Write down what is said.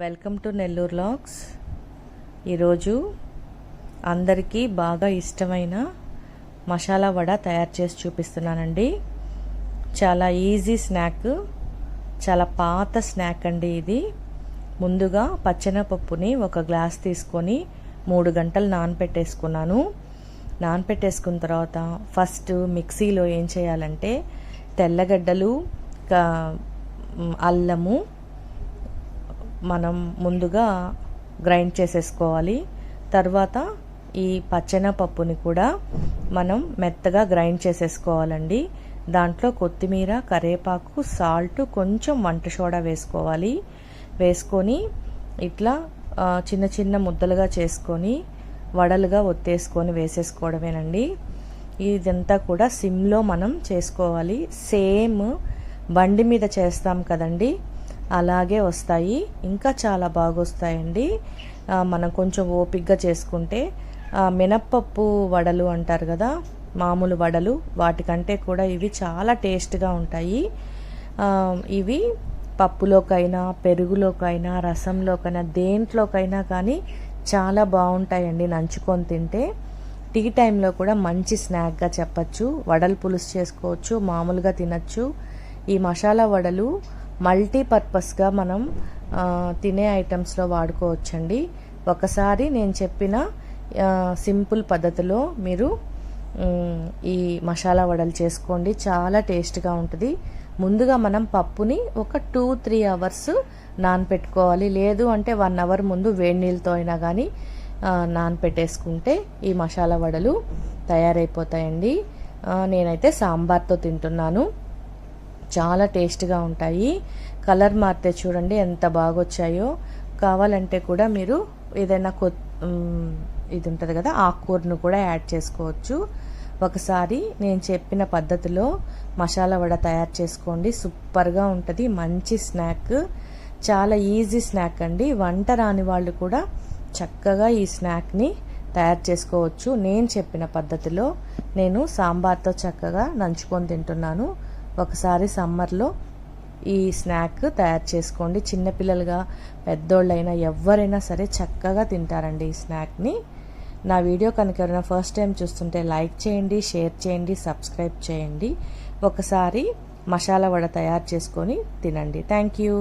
Welcome to Nellore lakhs. ఈరోజు అందరికీ బాగా ఇష్టమైన మసాలా వడ తయారు చేసి చూపిస్తున్నానండి. చాలా ఈజీ స్నాక్ చాలా పాత స్నాక్ అండి ఇది. ముందుగా పచ్చెనపప్పుని ఒక గ్లాస్ తీసుకొని మూడు గంటలు నానపెట్టేసుకున్నాను. నానపెట్టేసుకున్న తర్వాత ఫస్ట్ మిక్సీలో ఏం చేయాలంటే తెల్లగడ్డలు అల్లము మనం ముందుగా గ్రైండ్ చేసేసుకోవాలి. తర్వాత ఈ పచ్చెనపప్పుని కూడా మనం మెత్తగా గ్రైండ్ చేసేసుకోవాలండి. దాంట్లో కొత్తిమీర కరివేపాకు సాల్ట్ కొంచెం వంట సోడా వేసుకోవాలి. వేసుకొని ఇట్లా చిన్న చిన్న ముద్దలుగా చేసుకొని వడలుగా ఒత్తేసుకొని వేసేసుకోవడమేనండి. ఇదంతా కూడా సిమ్లో మనం చేసుకోవాలి. సేమ్ బండి మీద చేస్తాం కదండి. అలాగే వస్తాయి. ఇంకా చాలా బాగా వస్తాయండి మనం కొంచెం ఓపిక్గా చేసుకుంటే మినప్పప్పు వడలు అంటారు కదా మామూలు వడలు వాటికంటే కూడా ఇవి చాలా టేస్ట్గా ఉంటాయి. ఇవి పప్పులోకైనా పెరుగులోకైనా రసంలోకైనా దేంట్లోకైనా కానీ చాలా బాగుంటాయండి నంచుకొని తింటే. టీ టైంలో కూడా మంచి స్నాక్గా చెప్పచ్చు వడలు పులుసు చేసుకోవచ్చు మామూలుగా తినచ్చు. ఈ మసాలా వడలు మల్టీపర్పస్గా మనం తినే ఐటమ్స్లో వాడుకోవచ్చండి. ఒకసారి నేను చెప్పిన సింపుల్ పద్ధతిలో మీరు ఈ మసాలా వడలు చేసుకోండి. చాలా టేస్ట్గా ఉంటుంది. ముందుగా మనం పప్పుని ఒక టూ త్రీ అవర్స్ నానపెట్టుకోవాలి. లేదు అంటే వన్ అవర్ ముందు వేడి నీళ్ళతో అయినా కానీ నానపెట్టేసుకుంటే ఈ మసాలా వడలు తయారైపోతాయండి. నేనైతే సాంబార్తో తింటున్నాను. చాలా టేస్ట్గా ఉంటాయి. కలర్ మారితే చూడండి ఎంత బాగా వచ్చాయో కావాలంటే కూడా మీరు ఏదైనా కొ ఇది ఉంటుంది కదా ఆకుకూరను కూడా యాడ్ చేసుకోవచ్చు. ఒకసారి నేను చెప్పిన పద్ధతిలో మసాలా వడ తయారు చేసుకోండి. సూపర్గా ఉంటుంది మంచి స్నాక్. చాలా ఈజీ స్నాక్ అండి. వంట రాని వాళ్ళు కూడా చక్కగా ఈ స్నాక్ని తయారు చేసుకోవచ్చు. నేను చెప్పిన పద్ధతిలో నేను సాంబార్తో చక్కగా నంచుకొని తింటున్నాను. ఒకసారి సమ్మర్లో ఈ స్నాక్ తయారు చేసుకోండి. చిన్నపిల్లలుగా పెద్దోళ్ళైనా ఎవరైనా సరే చక్కగా తింటారండి ఈ స్నాక్ని. నా వీడియో కనుక ఎవరైనా ఫస్ట్ టైం చూస్తుంటే లైక్ చేయండి షేర్ చేయండి సబ్స్క్రైబ్ చేయండి. ఒకసారి మసాలా వడ తయారు చేసుకొని తినండి. Thank you.